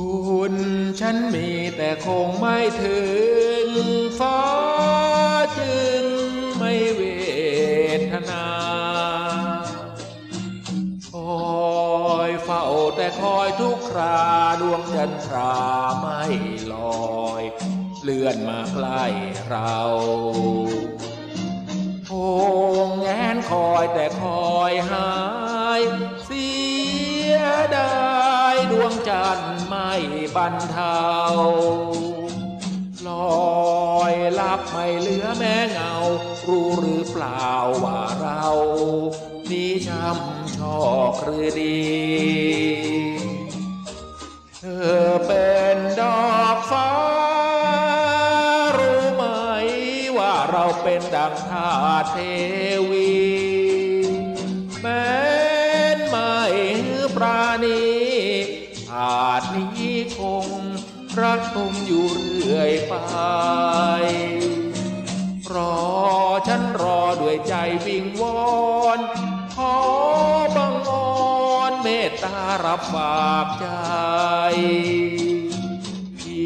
ุญฉันมีแต่คงไม่ถึงฟ้าจึงไม่เวทนาคอยเฝ้าแต่คอยทุกคราดวงจันทราไม่ลอย เลื่อนมาใกล้เราโงแงนคอยแต่คอยหาย เสียดายดันไม่บันเทาลอยลับไม่เหลือแม้เงา รู้หรือเปล่าว่าเรานี้ช้ำชอกหรือดี เธอเป็นดอกฟ้า รู้ไหมว่าเราเป็นดังทาเทวี แม้นไม่ปราณีาจนี้คงรักคมอยู่เรื่อยไป รอฉันรอด้วยใจวิงวอนขอบังออนเมตตารับฝากใจ เพี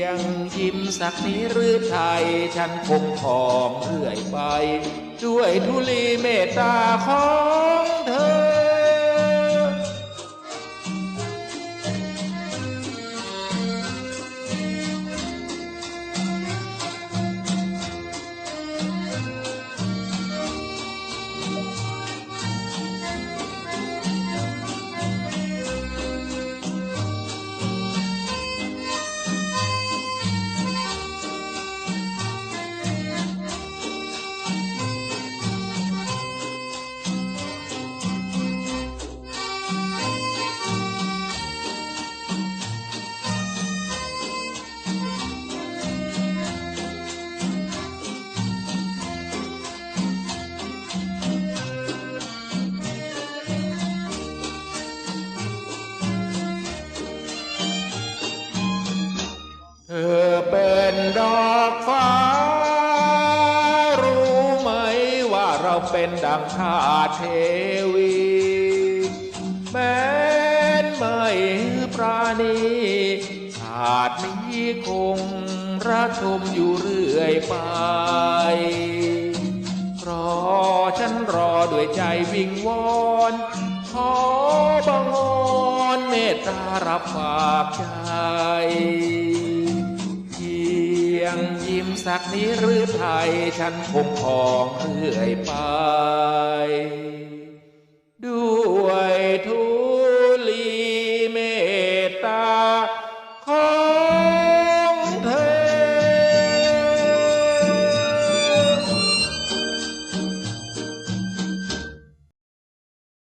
ยงยิ้มสักนี้หรือไทย ฉันคงทองเรื่อยไป ด้วยทุลีเมตตาขอ เป็นดังทาเทวี แม้นไม่ปราณีชาตินี้คงรักชมอยู่เรื่อยไป รอฉันรอด้วยใจวิงวอนขอบังอ่อนเมตตารับฝากใจ มสักนี้หรือไทยฉันคงพองเรื่อยไป